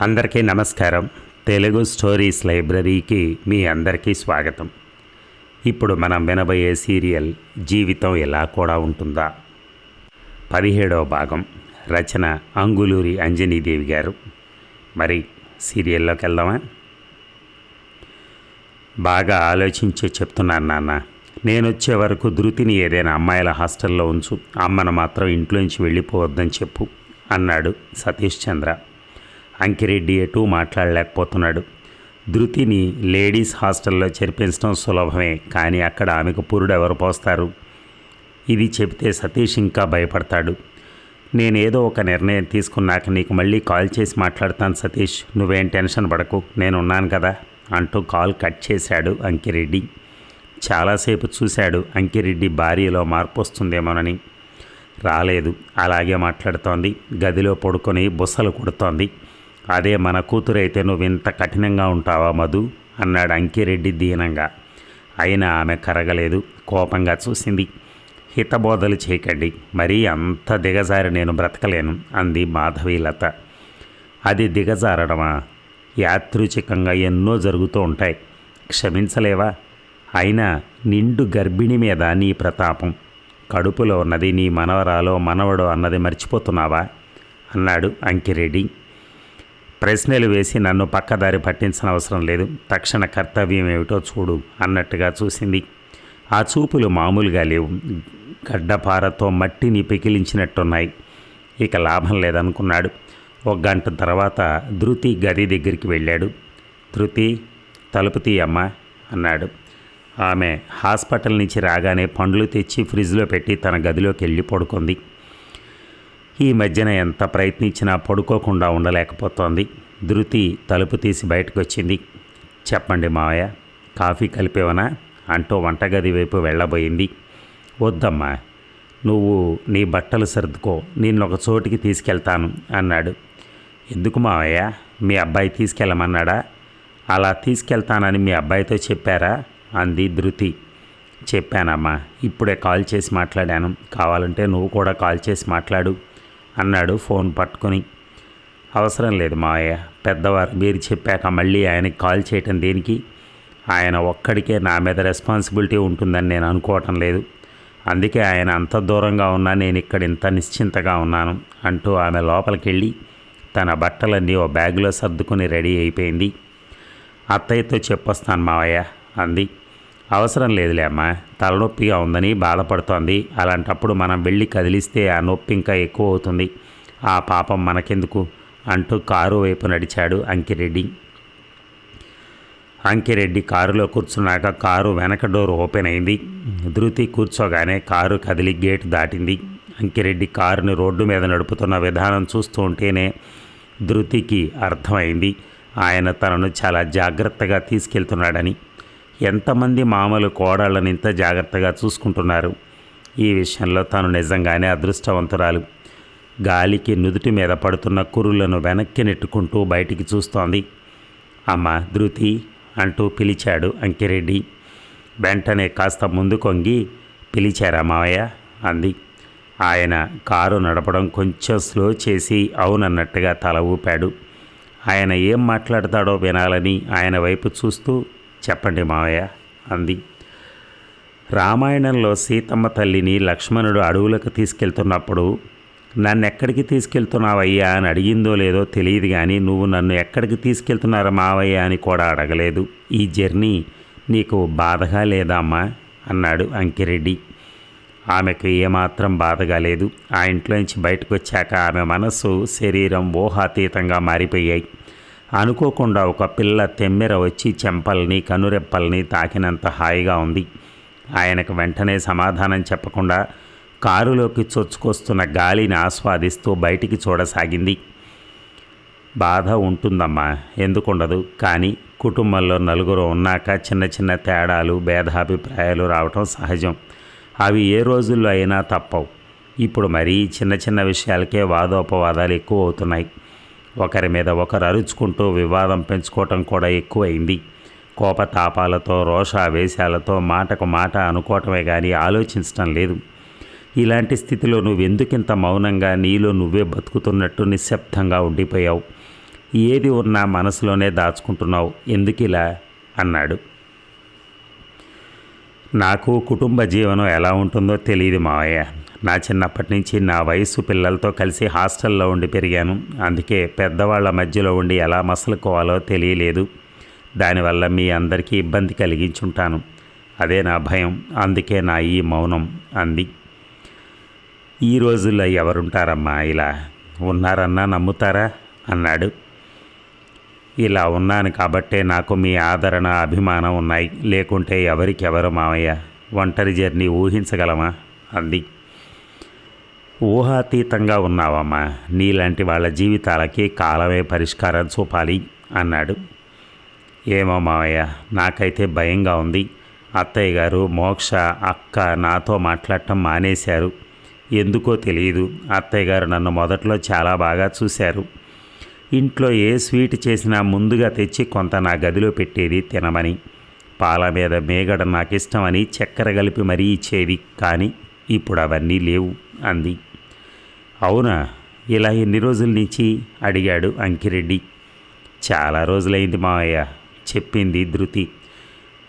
అందరికీ నమస్కారం. తెలుగు స్టోరీస్ లైబ్రరీకి మీ అందరికీ స్వాగతం. ఇప్పుడు మనం వినబోయే సీరియల్ జీవితం ఎలా కూడా ఉంటుందా? పదిహేడవ భాగం రచన అంగులూరి అంజనీదేవి గారు. మరి సీరియల్లోకి వెళ్దామా? బాగా ఆలోచించే చెప్తున్నాను నాన్న. నేను వచ్చే వరకు ధృతిని ఏదైనా అమ్మాయిల హాస్టల్లో ఉంచు. అమ్మను మాత్రం ఇంట్లోంచి వెళ్ళిపోవద్దని చెప్పు అన్నాడు సతీష్ చంద్ర. అంకిరెడ్డి ఎటు మాట్లాడలేకపోతున్నాడు. ధృతిని లేడీస్ హాస్టల్లో చేర్పించడం సులభమే కానీ అక్కడ ఆమెకు పురుడు ఎవరు పోస్తారు? ఇది చెబితే సతీష్ ఇంకా భయపడతాడు. నేనేదో ఒక నిర్ణయం తీసుకున్నాక నీకు మళ్ళీ కాల్ చేసి మాట్లాడతాను సతీష్. నువ్వేం టెన్షన్ పడకు నేను ఉన్నాను కదా అంటూ కాల్ కట్ చేశాడు అంకిరెడ్డి. చాలాసేపు చూశాడు అంకిరెడ్డి భార్యలో మార్పు వస్తుందేమోనని రాలేదు అలాగే మాట్లాడుతోంది. గదిలో పడుకొని బుసలు కొడుతోంది. అదే మన కూతురైతే నువ్వు ఇంత కఠినంగా ఉంటావా మధు? అన్నాడు అంకిరెడ్డి దీనంగా. అయినా ఆమె కరగలేదు కోపంగా చూసింది. హితబోధలు చేయకండి మరీ అంత దిగజారి నేను బ్రతకలేను అంది మాధవీలత. అది దిగజారడమా? యాదృచ్ఛికంగా ఎన్నో జరుగుతూ ఉంటాయి. క్షమించలేవా? అయినా నిండు గర్భిణి మీద నీ ప్రతాపం. కడుపులో ఉన్నది నీ మనవరాలో మనవడో అన్నది మర్చిపోతున్నావా? అన్నాడు అంకిరెడ్డి. ప్రశ్నలు వేసి నన్ను పక్కదారి పట్టించిన అవసరం లేదు. తక్షణ కర్తవ్యం ఏమిటో చూడు అన్నట్టుగా చూసింది. ఆ చూపులు మామూలుగా లేవు. గడ్డపారతో మట్టిని పెకిలించినట్టున్నాయి. ఇక లాభం లేదనుకున్నాడు. ఒక గంట తర్వాత ధృతి గది దగ్గరికి వెళ్ళాడు. ధృతి తలుపు తీయమ్మా అన్నాడు. ఆమె హాస్పిటల్ నుంచి రాగానే పండ్లు తెచ్చి ఫ్రిడ్జ్లో పెట్టి తన గదిలోకి వెళ్ళి పడుకుంది. ఈ మధ్యన ఎంత ప్రయత్నించినా పడుకోకుండా ఉండలేకపోతోంది. ధృతి తలుపు తీసి బయటకు వచ్చింది చెప్పండి మావయ్య కాఫీ కలిపేవనా? అంటూ వంటగది వైపు వెళ్ళబోయింది. వద్దమ్మా నువ్వు నీ బట్టలు సర్దుకో నేను ఒక చోటికి తీసుకెళ్తాను అన్నాడు. ఎందుకు మావయ్య మీ అబ్బాయి తీసుకెళ్ళమన్నాడా? అలా తీసుకెళ్తానని మీ అబ్బాయితో చెప్పారా? అంది ధృతి. చెప్పానమ్మా ఇప్పుడే కాల్ చేసి మాట్లాడాను. కావాలంటే నువ్వు కూడా కాల్ చేసి మాట్లాడు. అన్నాడు ఫోన్ పట్టుకొని. అవసరం లేదు మావయ్య పెద్దవారు మీరు చెప్పాక మళ్ళీ ఆయనకి కాల్ చేయటం దేనికి? ఆయన ఒక్కడికే నా మీద రెస్పాన్సిబిలిటీ ఉంటుందని నేను అనుకోవటం లేదు. అందుకే ఆయన అంత దూరంగా ఉన్నా నేను ఇక్కడ ఇంత నిశ్చింతగా ఉన్నాను అంటూ ఆమె లోపలికి వెళ్ళి తన బట్టలన్నీ ఓ బ్యాగులో సర్దుకుని రెడీ అయిపోయింది. అత్తయ్యతో చెప్పొస్తాను మావయ్య అంది. అవసరం లేదులే అమ్మా. తలనొప్పిగా ఉందని బాధపడుతోంది. అలాంటప్పుడు మనం వెళ్ళి కదిలిస్తే ఆ నొప్పి ఇంకా ఎక్కువ అవుతుంది. ఆ పాపం మనకెందుకు? అంటూ కారు వైపు నడిచాడు అంకిరెడ్డి. అంకిరెడ్డి కారులో కూర్చున్నాక కారు వెనక డోర్ ఓపెన్ అయింది. ధృతి కూర్చోగానే కారు కదిలి గేటు దాటింది. అంకిరెడ్డి కారుని రోడ్డు మీద నడుపుతున్న విధానం చూస్తూ ఉంటేనే ధృతికి అర్థమైంది. ఆయన తనను చాలా జాగ్రత్తగా తీసుకెళ్తున్నాడని. ఎంతమంది మామలు కోడళ్ళని ఇంత జాగ్రత్తగా చూసుకుంటున్నారు? ఈ విషయంలో తను నిజంగానే అదృష్టవంతురాలు. గాలికి నుదుటి మీద పడుతున్న కురులను వెనక్కి నెట్టుకుంటూ బయటికి చూస్తోంది. అమ్మ ధృతి అంటూ పిలిచాడు అంకిరెడ్డి. వెంటనే కాస్త ముందు కొంగి పిలిచారా మావయ్య? అంది. ఆయన కారు నడపడం కొంచెం స్లో చేసి అవునన్నట్టుగా తల ఊపాడు. ఆయన ఏం మాట్లాడతాడో వినాలని ఆయన వైపు చూస్తూ చెప్పండి మావయ్య అంది. రామాయణంలో సీతమ్మ తల్లిని లక్ష్మణుడు అడవులకు తీసుకెళ్తున్నప్పుడు నన్ను ఎక్కడికి తీసుకెళ్తున్నావయ్యా అని అడిగిందో లేదో తెలియదు కానీ నువ్వు నన్ను ఎక్కడికి తీసుకెళ్తున్నారా మావయ్య అని కూడా అడగలేదు. ఈ జర్నీ నీకు బాధగా లేదమ్మా అన్నాడు అంకిరెడ్డి. ఆమెకు ఏమాత్రం బాధగా లేదు. ఆ ఇంట్లోంచి బయటకు వచ్చాక ఆమె మనస్సు శరీరం ఊహాతీతంగా మారిపోయాయి. అనుకోకుండా ఒక పిల్ల తెమ్మెర వచ్చి చెంపల్ని కనురెప్పల్ని తాకినంత హాయిగా ఉంది. ఆయనకు వెంటనే సమాధానం చెప్పకుండా కారులోకి చొచ్చుకొస్తున్న గాలిని ఆస్వాదిస్తూ బయటికి చూడసాగింది. బాధ ఉంటుందమ్మా ఎందుకుండదు. కానీ కుటుంబంలో నలుగురు ఉన్నాక చిన్న చిన్న తేడాలు భేదాభిప్రాయాలు రావటం సహజం. అవి ఏ రోజుల్లో అయినా తప్పవు. ఇప్పుడు మరీ చిన్న చిన్న విషయాలకే వాదోపవాదాలు ఎక్కువ అవుతున్నాయి. ఒకరి మీద ఒకరు అరుచుకుంటూ వివాదం పెంచుకోవటం కూడా ఎక్కువైంది. కోపతాపాలతో రోషావేశాలతో మాటకు మాట అనుకోవటమే కానీ ఆలోచించటం లేదు. ఇలాంటి స్థితిలో నువ్వెందుకింత మౌనంగా నీలో నువ్వే బతుకుతున్నట్టు నిశ్శబ్దంగా ఉండిపోయావు. ఏది ఉన్నా మనసులోనే దాచుకుంటున్నావు. ఎందుకు ఇలా అన్నాడు. నాకు కుటుంబ జీవనం ఎలా ఉంటుందో తెలియదు మావయ్య. నా చిన్నప్పటి నుంచి నా వయసు పిల్లలతో కలిసి హాస్టల్లో ఉండి పెరిగాను. అందుకే పెద్దవాళ్ళ మధ్యలో ఉండి ఎలా మసలుకోవాలో తెలియలేదు. దానివల్ల మీ అందరికీ ఇబ్బంది కలిగించుంటాను. అదే నా భయం. అందుకే నా ఈ మౌనం అంది. ఈ రోజుల్లో ఎవరుంటారమ్మా ఇలా? ఉన్నారన్నా నమ్ముతారా? అన్నాడు. ఇలా ఉన్నాను కాబట్టే నాకు మీ ఆదరణ అభిమానం ఉన్నాయి. లేకుంటే ఎవరికెవరు మామయ్య ఒంటరి జర్నీ ఊహించగలమా? అంది. ఊహాతీతంగా ఉన్నావమ్మా. నీలాంటి వాళ్ళ జీవితాలకి కాలమే పరిష్కారం చూపాలి అన్నాడు. ఏమో మావయ్య నాకైతే భయంగా ఉంది. అత్తయ్య గారు మోక్ష అక్క నాతో మాట్లాడటం మానేశారు. ఎందుకో తెలియదు. అత్తయ్య గారు నన్ను మొదట్లో చాలా బాగా చూశారు. ఇంట్లో ఏ స్వీట్ చేసినా ముందుగా తెచ్చి కొంత నా గదిలో పెట్టేది తినమని పాల మీద మేగడ నాకు ఇష్టమని చక్కెర కలిపి మరీ ఇచ్చేది. కానీ ఇప్పుడు అవన్నీ లేవు. అంది. అవునా? ఇలా ఎన్ని రోజుల నుంచి? అడిగాడు అంకిరెడ్డి. చాలా రోజులైంది మావయ్య చెప్పింది ధృతి.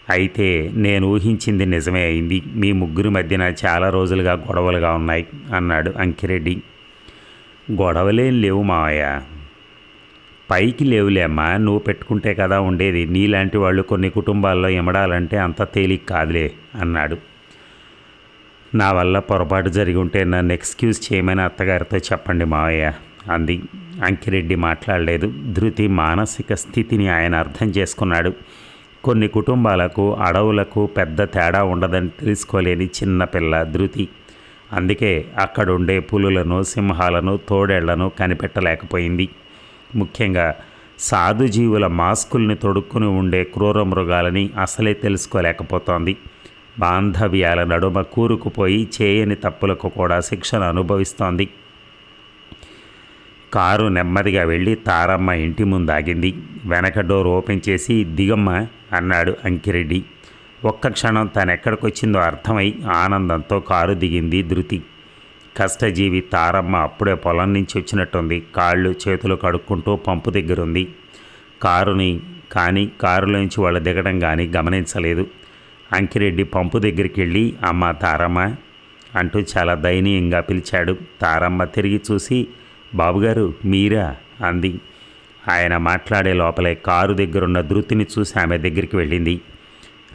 అయితే నేను ఊహించింది నిజమే అయింది. మీ ముగ్గురి మధ్యన చాలా రోజులుగా గొడవలుగా ఉన్నాయి అన్నాడు అంకిరెడ్డి. గొడవలేం లేవు మావయ్య. పైకి లేవులేమ్మా నువ్వు పెట్టుకుంటే కదా ఉండేది. నీలాంటి వాళ్ళు కొన్ని కుటుంబాల్లో ఇమడాలంటే అంత తేలిక కాదులే అన్నాడు. నా వల్ల పొరపాటు జరిగి ఉంటే నన్ను ఎక్స్క్యూజ్ చేయమని అత్తగారితో చెప్పండి మావయ్య అంది. అంకిరెడ్డి మాట్లాడలేదు. ధృతి మానసిక స్థితిని ఆయన అర్థం చేసుకున్నాడు. కొన్ని కుటుంబాలకు అడవులకు పెద్ద తేడా ఉండదని తెలుసుకోలేని చిన్నపిల్ల ధృతి. అందుకే అక్కడుండే పులులను సింహాలను తోడేళ్ళను కనిపెట్టలేకపోయింది. ముఖ్యంగా సాధుజీవుల మాస్కుల్ని తొడుక్కుని ఉండే క్రూర మృగాలని అసలే తెలుసుకోలేకపోతోంది. బాంధవ్యాల నడుమ కూరుకుపోయి చేయని తప్పులకు కూడా శిక్షను అనుభవిస్తోంది. కారు నెమ్మదిగా వెళ్ళి తారమ్మ ఇంటి ముందాగింది. వెనక డోర్ ఓపెన్ చేసి దిగమ్మ అన్నాడు అంకిరెడ్డి. ఒక్క క్షణం తనెక్కడికొచ్చిందో అర్థమై ఆనందంతో కారు దిగింది ధృతి. కష్టజీవి తారమ్మ అప్పుడే పొలం నుంచి వచ్చినట్టుంది. కాళ్ళు చేతులు కడుక్కుంటూ పంపు దగ్గరుంది. కారుని కానీ కారులోంచి వాళ్ళు దిగడం కానీ గమనించలేదు. అంకిరెడ్డి పంపు దగ్గరికి వెళ్ళి అమ్మ తారమ్మ అంటూ చాలా దయనీయంగా పిలిచాడు. తారమ్మ తిరిగి చూసి బాబుగారు మీరా? అంది. ఆయన మాట్లాడే లోపలే కారు దగ్గరున్న ధృతిని చూసి ఆమె దగ్గరికి వెళ్ళింది.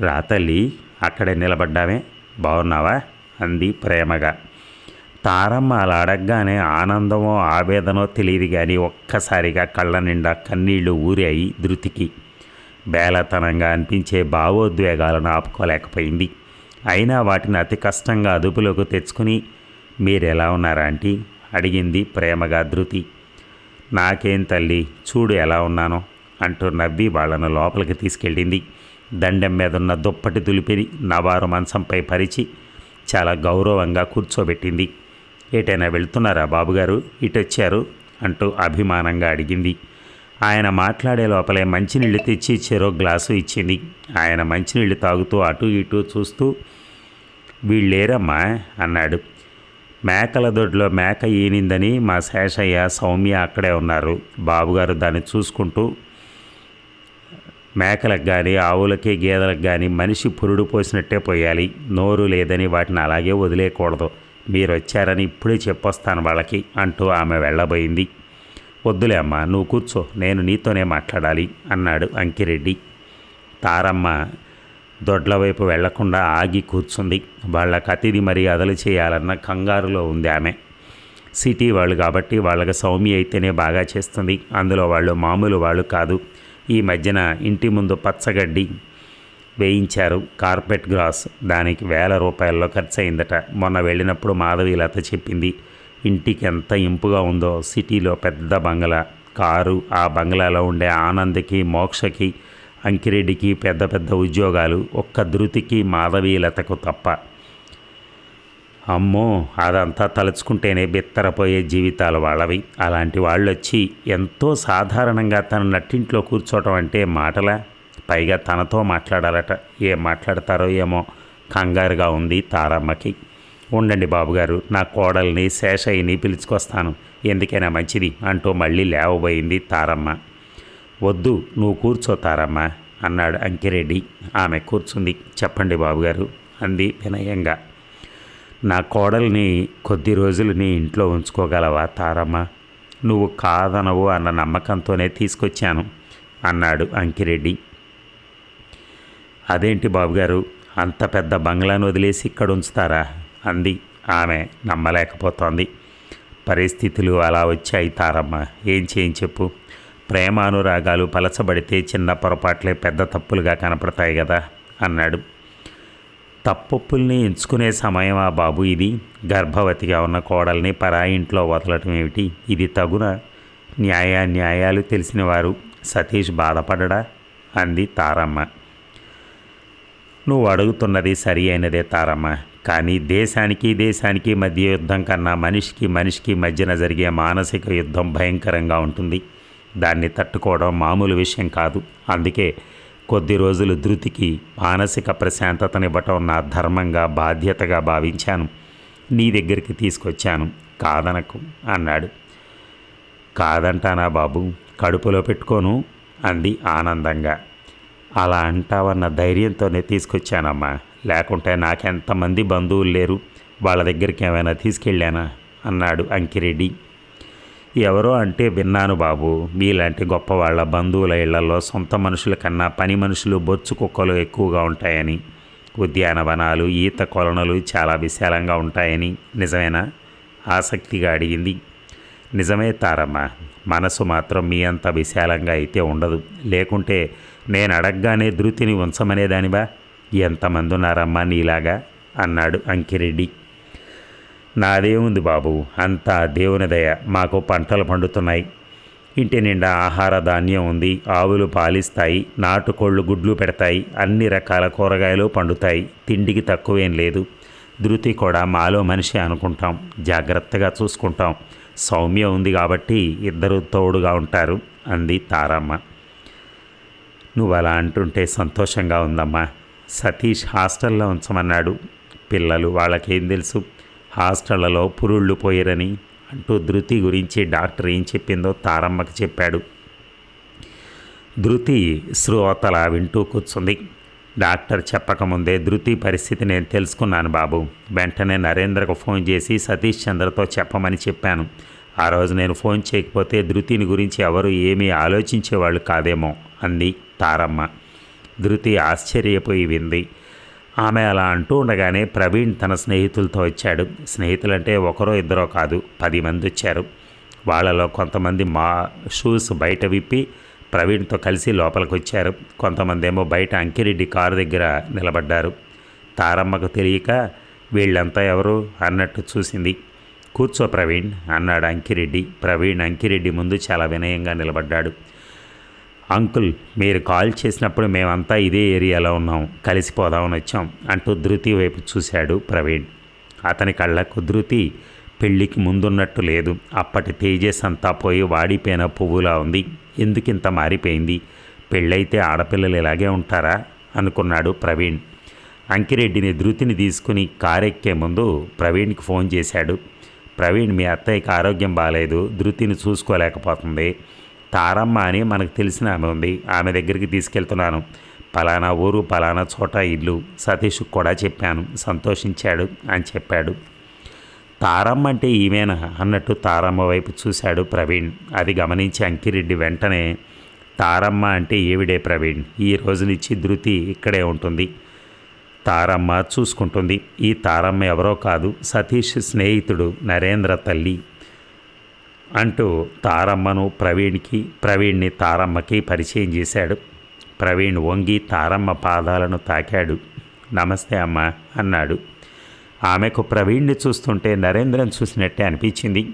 రా తల్లి అక్కడే నిలబడ్డామే బాగున్నావా అంది ప్రేమగా. తారమ్మ అలా అడగగానే ఆనందమో ఆవేదనో తెలియదు కానీ ఒక్కసారిగా కళ్ళ నిండా కన్నీళ్ళు ఊరాయి ధృతికి. బేలతనంగా అనిపించే భావోద్వేగాలను ఆపుకోలేకపోయింది. అయినా వాటిని అతి కష్టంగా అదుపులోకి తెచ్చుకుని మీరెలా ఉన్నారా ఆంటీ? అడిగింది ప్రేమగా ధృతి. నాకేం తల్లి చూడు ఎలా ఉన్నానో అంటూ నవ్వి వాళ్ళను లోపలికి తీసుకెళ్ళింది. దండెం మీద ఉన్న దుప్పటి దులిపిని నవారు మంచంపై పరిచి చాలా గౌరవంగా కూర్చోబెట్టింది. ఎటైనా వెళ్తున్నారా బాబుగారు? ఇటొచ్చారు? అంటూ అభిమానంగా అడిగింది. ఆయన మాట్లాడే లోపలే మంచినీళ్ళు తెచ్చి చెరో గ్లాసు ఇచ్చింది. ఆయన మంచినీళ్ళు తాగుతూ అటు ఇటు చూస్తూ వీళ్ళేరమ్మా అన్నాడు. మేకల దొడ్లో మేక ఈనిందని మా శేషయ్య సౌమ్య అక్కడే ఉన్నారు. బాబుగారు దాన్ని చూసుకుంటూ మేకలకు కానీ ఆవులకి గేదెలకు కానీ మనిషి పురుడు పోసినట్టే పోయాలి. నోరు లేదని వాటిని అలాగే వదిలేయకూడదు మీరు వచ్చారని ఇప్పుడే చెప్పొస్తాను వాళ్ళకి అంటూ ఆమె వెళ్ళబోయింది. వద్దులే అమ్మా నువ్వు కూర్చో నేను నీతోనే మాట్లాడాలి అన్నాడు అంకిరెడ్డి. తారమ్మ దొడ్ల వైపు వెళ్ళకుండా ఆగి కూర్చుంది. వాళ్ళకి అతిథి మర్యాదలు చేయాలన్న కంగారులో ఉంది ఆమె. సిటీ వాళ్ళు కాబట్టి వాళ్ళకి సౌమ్య అయితేనే బాగా చేస్తుంది. అందులో వాళ్ళు మామూలు వాళ్ళు కాదు. ఈ మధ్యన ఇంటి ముందు పచ్చగడ్డి వేయించారు కార్పెట్ గ్రాస్. దానికి వేల రూపాయల్లో ఖర్చయిందట. మొన్న వెళ్ళినప్పుడు మాధవీలత చెప్పింది. ఇంటికి ఎంత ఇంపుగా ఉందో సిటీలో పెద్ద బంగ్లా. కారు ఆ బంగ్లాలో ఉండే ఆనంద్కి మోక్షకి అంకిరెడ్డికి పెద్ద పెద్ద ఉద్యోగాలు ఒక్క ధృతికి మాధవీలతకు తప్ప. అమ్మో అదంతా తలుచుకుంటేనే బిత్తరపోయే జీవితాలు వాళ్ళవి. అలాంటి వాళ్ళు వచ్చి ఎంతో సాధారణంగా తన నట్టింట్లో కూర్చోవటం అంటే మాటలా? పైగా తనతో మాట్లాడాలట. ఏం మాట్లాడతారో ఏమో? కంగారుగా ఉంది తారమ్మకి. ఉండండి బాబుగారు నా కోడల్ని శేషయ్యని పిలుచుకొస్తాను. ఎందుకైనా మంచిది అంటూ మళ్ళీ లేవబోయింది తారమ్మ. వద్దు నువ్వు కూర్చో తారమ్మ అన్నాడు అంకిరెడ్డి. ఆమె కూర్చుంది. చెప్పండి బాబుగారు అంది వినయంగా. నా కోడల్ని కొద్ది రోజులు నీ ఇంట్లో ఉంచుకోగలవా తారమ్మ? నువ్వు కాదనవు అన్న నమ్మకంతోనే తీసుకొచ్చాను అన్నాడు అంకిరెడ్డి. అదేంటి బాబుగారు అంత పెద్ద బంగ్లాను వదిలేసి ఇక్కడ ఉంచుతారా అంది. ఆమె నమ్మలేకపోతోంది. పరిస్థితులు అలా వచ్చాయి తారమ్మ. ఏం చేయని చెప్పు. ప్రేమానురాగాలు పలచబడితే చిన్న పొరపాట్లే పెద్ద తప్పులుగా కనపడతాయి కదా అన్నాడు. తప్పొప్పుల్ని ఎంచుకునే సమయమా బాబు ఇది. గర్భవతిగా ఉన్న కోడల్ని పరాయి ఇంట్లో వదలటం ఏమిటి? ఇది తగున న్యాయ న్యాయాలు తెలిసిన వారు సతీష్ బాధపడడా? అంది తారమ్మ. నువ్వు అడుగుతున్నది సరి అయినదే తారమ్మ. కానీ దేశానికి దేశానికి మధ్య యుద్ధం కన్నా మనిషికి మనిషికి మధ్యన జరిగే మానసిక యుద్ధం భయంకరంగా ఉంటుంది. దాన్ని తట్టుకోవడం మామూలు విషయం కాదు. అందుకే కొద్ది రోజులు ధృతికి మానసిక ప్రశాంతతనివ్వటం నా ధర్మంగా బాధ్యతగా భావించాను. నీ దగ్గరికి తీసుకొచ్చాను. కాదనకు అన్నాడు. కాదంటానా బాబు? కడుపులో పెట్టుకోను అంది ఆనందంగా. అలా అంటావన్న ధైర్యంతోనే తీసుకొచ్చానమ్మా. లేకుంటే నాకెంతమంది బంధువులు లేరు. వాళ్ళ దగ్గరికి ఏమైనా తీసుకెళ్ళానా? అన్నాడు అంకిరెడ్డి. ఎవరో అంటే విన్నాను బాబు. మీలాంటి గొప్ప వాళ్ళ బంధువుల ఇళ్ళలో సొంత మనుషుల కన్నా పని మనుషులు బొచ్చు కుక్కలు ఎక్కువగా ఉంటాయని. ఉద్యానవనాలు ఈత కొలనులు చాలా విశాలంగా ఉంటాయని. నిజమేనా? ఆసక్తిగా అడిగింది. నిజమే తారమ్మ. మనసు మాత్రం మీ అంత విశాలంగా అయితే ఉండదు. లేకుంటే నేను అడగగానే ధృతిని ఉంచమనేదానివా ఎంతమంది ఉన్నారమ్మా నీలాగా? అన్నాడు అంకిరెడ్డి. నాదేముంది బాబు? అంతా దేవుని దయ. మాకు పంటలు పండుతున్నాయి. ఇంటి నిండా ఆహార ధాన్యం ఉంది. ఆవులు పాలిస్తాయి. నాటుకోళ్ళు గుడ్లు పెడతాయి. అన్ని రకాల కూరగాయలు పండుతాయి. తిండికి తక్కువేం లేదు. ధృతి కూడా మాలో మనిషి అనుకుంటాం. జాగ్రత్తగా చూసుకుంటాం. సౌమ్య ఉంది కాబట్టి ఇద్దరు తోడుగా ఉంటారు అంది తారమ్మ. నువ్వు అలా అంటుంటే సంతోషంగా ఉందమ్మా. సతీష్ హాస్టల్లో ఉంచమన్నాడు. పిల్లలు వాళ్ళకేం తెలుసు? హాస్టళ్ళలో పురుళ్ళు పోయిరని అంటూ ధృతి గురించి డాక్టర్ ఏం చెప్పిందో తారమ్మకి చెప్పాడు. ధృతి శ్రోతల వింటూ కూర్చుంది. డాక్టర్ చెప్పకముందే ధృతి పరిస్థితి నేను తెలుసుకున్నాను బాబు. వెంటనే నరేంద్రకు ఫోన్ చేసి సతీష్ చంద్రతో చెప్పమని చెప్పాను. ఆ రోజు నేను ఫోన్ చేయకపోతే ధృతిని గురించి ఎవరు ఏమీ ఆలోచించేవాళ్ళు కాదేమో అంది. తారమ్మ. ధృతి ఆశ్చర్యపోయి వింది ఆమె అలా అంటూ ఉండగానే ప్రవీణ్ తన స్నేహితులతో వచ్చాడు. స్నేహితులంటే ఒకరో ఇద్దరో కాదు పది మంది వచ్చారు. వాళ్ళలో కొంతమంది మా షూస్ బయట విప్పి ప్రవీణ్తో కలిసి లోపలికి వచ్చారు కొంతమంది ఏమో బయట అంకిరెడ్డి కారు దగ్గర నిలబడ్డారు. తారమ్మకు తెలియక వీళ్ళంతా ఎవరు? అన్నట్టు చూసింది. కూర్చో ప్రవీణ్ అన్నాడు అంకిరెడ్డి. ప్రవీణ్ అంకిరెడ్డి ముందు చాలా వినయంగా నిలబడ్డాడు. అంకుల్ మీరు కాల్ చేసినప్పుడు మేమంతా ఇదే ఏరియాలో ఉన్నాం కలిసిపోదామని వచ్చాం అంటూ ధృతి వైపు చూశాడు ప్రవీణ్. అతని కళ్ళకు ధృతి పెళ్ళికి ముందున్నట్టు లేదు. అప్పటి తేజస్ అంతా పోయి వాడిపోయిన పువ్వులా ఉంది. ఎందుకింత మారిపోయింది? పెళ్ళైతే ఆడపిల్లలు ఇలాగే ఉంటారా? అనుకున్నాడు ప్రవీణ్. అంకిరెడ్డిని ధృతిని తీసుకుని కారెక్కే ముందు ప్రవీణ్కి ఫోన్ చేశాడు. ప్రవీణ్ మీ అత్తయ్యకి ఆరోగ్యం బాగాలేదు ధృతిని చూసుకోలేకపోతుంది. తారమ్మ అని మనకు తెలిసిన ఆమె ఉంది. ఆమె దగ్గరికి తీసుకెళ్తున్నాను. పలానా ఊరు పలానా చోట ఇల్లు సతీష్ కూడా చెప్పాను. సంతోషించాడు అని చెప్పాడు. తారమ్మ అంటే ఈమెనా? అన్నట్టు తారమ్మ వైపు చూశాడు ప్రవీణ్. అది గమనించి అంకిరెడ్డి వెంటనే తారమ్మ అంటే ఏవిడే ప్రవీణ్? ఈ రోజు నుంచి ధృతి ఇక్కడే ఉంటుంది. తారమ్మ చూసుకుంటుంది. ఈ తారమ్మ ఎవరో కాదు సతీష్ స్నేహితుడు నరేంద్ర తల్లి. అంటూ తారమ్మను ప్రవీణ్కి ప్రవీణ్ని తారమ్మకి పరిచయం చేశాడు. ప్రవీణ్ వంగి తారమ్మ పాదాలను తాకాడు. నమస్తే అమ్మ అన్నాడు. ఆమెకు ప్రవీణ్ని చూస్తుంటే నరేంద్రన్ చూసినట్టే అనిపించింది.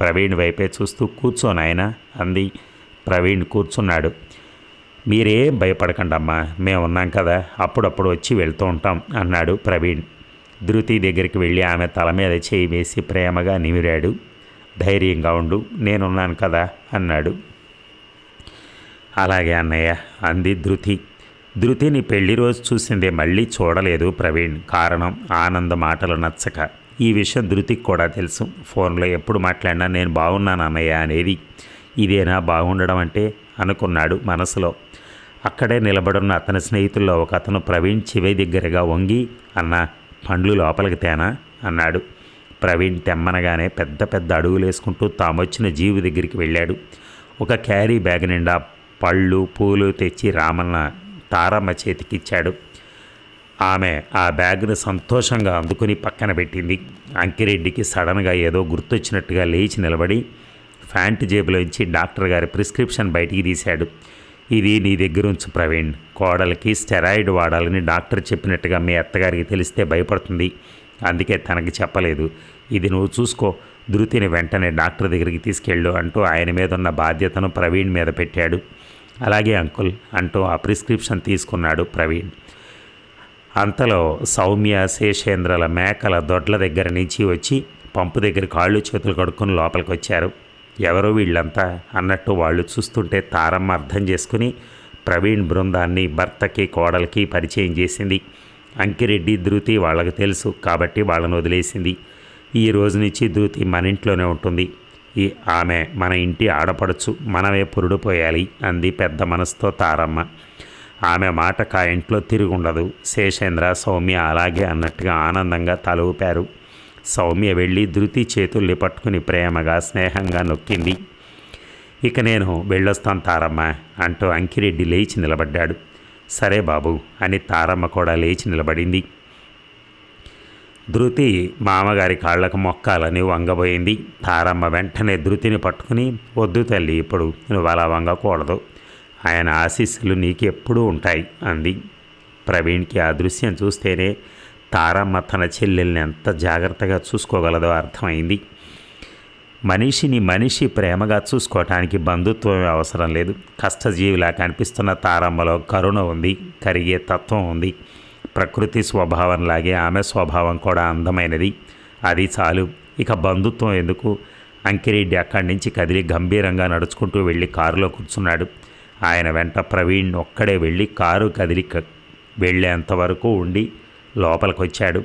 ప్రవీణ్ వైపే చూస్తూ కూర్చోనాయనా అంది. ప్రవీణ్ కూర్చున్నాడు. మీరేం భయపడకండమ్మా మేము ఉన్నాం కదా అప్పుడప్పుడు వచ్చి వెళ్తూ ఉంటాం అన్నాడు ప్రవీణ్. ధృతి దగ్గరికి వెళ్ళి ఆమె తల మీద చేయి వేసి ప్రేమగా నిమిరాడు. ధైర్యంగా ఉండు నేనున్నాను కదా అన్నాడు. అలాగే అన్నయ్య అంది ధృతి. ధృతిని పెళ్ళి రోజు చూసిందే మళ్ళీ చూడలేదు ప్రవీణ్. కారణం ఆనంద మాటలు నచ్చక. ఈ విషయం ధృతికి కూడా తెలుసు. ఫోన్లో ఎప్పుడు మాట్లాడినా నేను బాగున్నాను అన్నయ్య అనేది. ఇదేనా బాగుండడం అంటే? అనుకున్నాడు మనసులో. అక్కడే నిలబడున్న అతని స్నేహితుల్లో ఒక అతను ప్రవీణ్ చివై దగ్గరగా వంగి అన్న పండ్లు లోపలికి తేనా? అన్నాడు. ప్రవీణ్ తెమ్మనగానే పెద్ద పెద్ద అడుగులు వేసుకుంటూ తామొచ్చిన జీవు దగ్గరికి వెళ్ళాడు. ఒక క్యారీ బ్యాగ్ నిండా పళ్ళు పూలు తెచ్చి రామన్న తారమ్మ చేతికిచ్చాడు. ఆమె ఆ బ్యాగ్ను సంతోషంగా అందుకుని పక్కన పెట్టింది. అంకిరెడ్డికి సడన్గా ఏదో గుర్తొచ్చినట్టుగా లేచి నిలబడి ఫ్యాంట్ జేబులోంచి డాక్టర్ గారి ప్రిస్క్రిప్షన్ బయటికి తీశాడు. ఇది నీ దగ్గర ఉంచు ప్రవీణ్. కోడలికి స్టెరాయిడ్ వాడాలని డాక్టర్ చెప్పినట్టుగా మీ అత్తగారికి తెలిస్తే భయపడుతుంది. అందుకే తనకి చెప్పలేదు. ఇది నువ్వు చూసుకో. ధృతిని వెంటనే డాక్టర్ దగ్గరికి తీసుకెళ్ళు అంటూ ఆయన మీద ఉన్న బాధ్యతను ప్రవీణ్ మీద పెట్టాడు. అలాగే అంకుల్ అంటూ ఆ ప్రిస్క్రిప్షన్ తీసుకున్నాడు ప్రవీణ్. అంతలో సౌమ్య శేషేంద్రల మేకల దొడ్ల దగ్గర నుంచి వచ్చి పంపు దగ్గర కాళ్ళు చేతులు కడుక్కొని లోపలికి వచ్చారు ఎవరో వీళ్ళంతా అన్నట్టు వాళ్ళు చూస్తుంటే తారమ్మ అర్థం చేసుకుని ప్రవీణ్ బృందాన్ని భర్తకి కోడలికి పరిచయం చేసింది. అంకిరెడ్డి ధృతి వాళ్ళకి తెలుసు కాబట్టి వాళ్ళను వదిలేసింది. ఈ రోజు నుంచి ధృతి మన ఇంట్లోనే ఉంటుంది. ఈ ఆమె మన ఇంటి ఆడపడచ్చు మనమే పురుడుపోయాలి అంది పెద్ద మనసుతో తారమ్మ. ఆమె మాట కా ఇంట్లో తిరుగుండదు. శేషేంద్ర సౌమ్య అలాగే అన్నట్టుగా ఆనందంగా తల ఊపారు. సౌమ్య వెళ్ళి ధృతి చేతుల్ని పట్టుకుని ప్రేమగా స్నేహంగా నొక్కింది. ఇక నేను వెళ్ళొస్తాను తారమ్మ అంటూ అంకిరెడ్డి లేచి నిలబడ్డాడు. సరే బాబు అని తారమ్మ కూడా లేచి నిలబడింది. ధృతి మామగారి కాళ్ళకు మొక్కాలని వంగబోయింది. తారమ్మ వెంటనే ధృతిని పట్టుకుని వద్దు తల్లి ఇప్పుడు నువ్వు అలా వంగకూడదు. ఆయన ఆశీస్సులు నీకు ఎప్పుడూ ఉంటాయి అంది. ప్రవీణ్కి ఆ దృశ్యం చూస్తేనే తారమ్మ తన చెల్లెల్ని ఎంత జాగ్రత్తగా చూసుకోగలదో అర్థమైంది. మనిషిని మనిషి ప్రేమగా చూసుకోవటానికి బంధుత్వం అవసరం లేదు. కష్టజీవిలా కనిపిస్తున్న తారమ్మలో కరుణ ఉంది కరిగే తత్వం ఉంది. ప్రకృతి స్వభావంలాగే ఆమె స్వభావం కూడా అందమైనది. అది చాలు. ఇక బంధుత్వం ఎందుకు? అంకిరెడ్డి అక్కడి నుంచి కదిలి గంభీరంగా నడుచుకుంటూ వెళ్ళి కారులో కూర్చున్నాడు. ఆయన వెంట ప్రవీణ్ ఒక్కడే వెళ్ళి కారు కదిలి వెళ్ళేంతవరకు ఉండి లోపలికొచ్చాడు.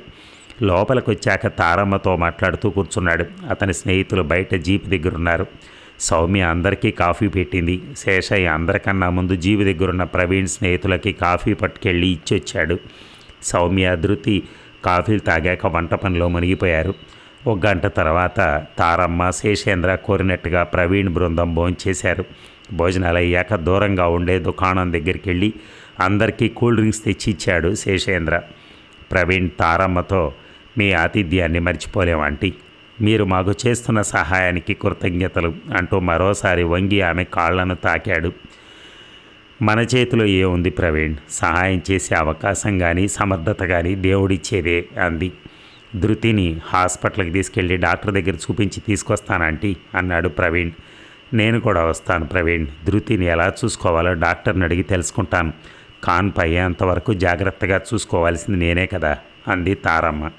లోపలికొచ్చాక తారమ్మతో మాట్లాడుతూ కూర్చున్నాడు. అతని స్నేహితులు బయట జీప్ దగ్గర ఉన్నారు సౌమ్య అందరికీ కాఫీ పెట్టింది. శేషయ్య అందరికన్నా ముందు జీవి దగ్గరున్న ప్రవీణ్ స్నేహితులకి కాఫీ పట్టుకెళ్ళి ఇచ్చొచ్చాడు. సౌమ్య ధృతి కాఫీలు తాగాక వంట పనిలో మునిగిపోయారు. ఒక గంట తర్వాత తారమ్మ శేషేంద్ర కోరినట్టుగా ప్రవీణ్ బృందం భోంచేశారు భోజనాలు అయ్యాక దూరంగా ఉండే దుకాణం దగ్గరికి వెళ్ళి అందరికీ కూల్ డ్రింక్స్ తెచ్చి ఇచ్చాడు శేషేంద్ర. ప్రవీణ్ తారమ్మతో మీ ఆతిథ్యాన్ని మర్చిపోలేమంటీ మీరు మాకు చేస్తున్న సహాయానికి కృతజ్ఞతలు అంటూ మరోసారి వంగి ఆమె కాళ్ళను తాకాడు. మన చేతిలో ఏముంది ప్రవీణ్? సహాయం చేసే అవకాశం కానీ సమర్థత కానీ దేవుడిచ్చేదే అంది. ధృతిని హాస్పిటల్కి తీసుకెళ్ళి డాక్టర్ దగ్గర చూపించి తీసుకొస్తానంటీ అన్నాడు ప్రవీణ్. నేను కూడా వస్తాను ప్రవీణ్. ధృతిని ఎలా చూసుకోవాలో డాక్టర్ని అడిగి తెలుసుకుంటాను. కాన్పు అయ్యేంతవరకు జాగ్రత్తగా చూసుకోవాల్సింది నేనే కదా అంది తారమ్మ.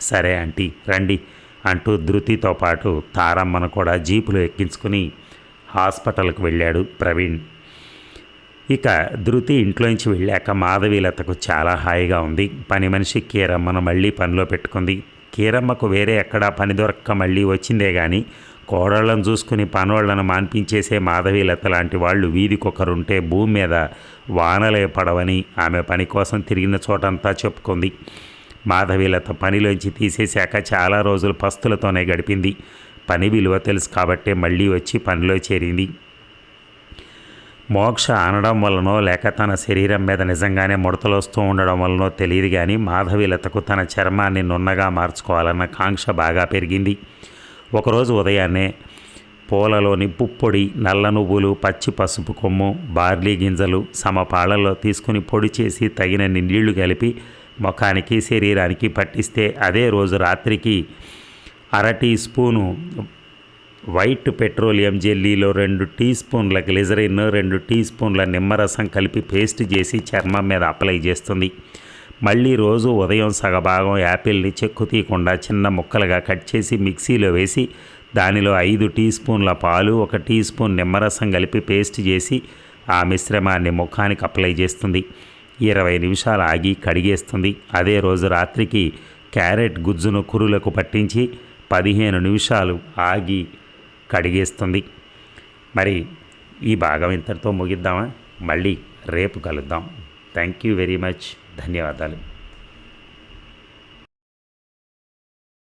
సరే ఆంటీ రండి అంటూ ధృతితో పాటు తారమ్మను కూడా జీపులో ఎక్కించుకుని హాస్పిటల్కి వెళ్ళాడు ప్రవీణ్. ఇక ధృతి ఇంట్లోంచి వెళ్ళాక మాధవీలతకు చాలా హాయిగా ఉంది. పని మనిషి కీరమ్మను మళ్ళీ పనిలో పెట్టుకుంది. కీరమ్మకు వేరే ఎక్కడా పని దొరక్క మళ్ళీ వచ్చిందే కానీ కోడళ్ళను చూసుకుని పనోళ్ళను మాన్పించేసే మాధవీలత లాంటి వాళ్ళు వీధికొకరుంటే భూమి మీద వానలే పడవని ఆమె పని కోసం తిరిగిన చోటంతా చెప్పుకుంది. మాధవీలత పనిలోంచి తీసేశాక చాలా రోజులు పస్తులతోనే గడిపింది. పని విలువ తెలుసు కాబట్టే మళ్ళీ వచ్చి పనిలో చేరింది. మోక్ష అనడం వలనో లేక తన శరీరం మీద నిజంగానే ముడతలు వస్తూ ఉండడం వలనో తెలియదు కానీ మాధవీలతకు తన చర్మాన్ని నున్నగా మార్చుకోవాలన్న కాంక్ష బాగా పెరిగింది. ఒకరోజు ఉదయాన్నే పూలలోని పుప్పొడి నల్ల నువ్వులు పచ్చి పసుపు కొమ్ము బార్లీ గింజలు సమపాళల్లో తీసుకుని పొడి చేసి తగినన్ని నీళ్ళు కలిపి ముఖానికి శరీరానికి పట్టిస్తే అదే రోజు రాత్రికి అర టీ స్పూను వైట్ పెట్రోలియం జెల్లీలో రెండు టీ స్పూన్ల గ్లిజరిన్ రెండు టీ స్పూన్ల నిమ్మరసం కలిపి పేస్ట్ చేసి చర్మం మీద అప్లై చేస్తుంది. మళ్ళీ రోజు ఉదయం సగభాగం యాపిల్ని చెక్కు తీయకుండా చిన్న ముక్కలుగా కట్ చేసి మిక్సీలో వేసి దానిలో ఐదు టీ స్పూన్ల పాలు ఒక టీ స్పూన్ నిమ్మరసం కలిపి పేస్ట్ చేసి ఆ మిశ్రమాన్ని ముఖానికి అప్లై చేస్తుంది. ఇరవై నిమిషాలు ఆగి కడిగేస్తుంది. అదే రోజు రాత్రికి క్యారెట్ గుజ్జును కురులకు పట్టించి పదిహేను నిమిషాలు ఆగి కడిగేస్తుంది. మరి ఈ భాగం ఇంతటితో ముగిద్దామా? మళ్ళీ రేపు కలుద్దాం. థ్యాంక్ యూ వెరీ మచ్ ధన్యవాదాలు.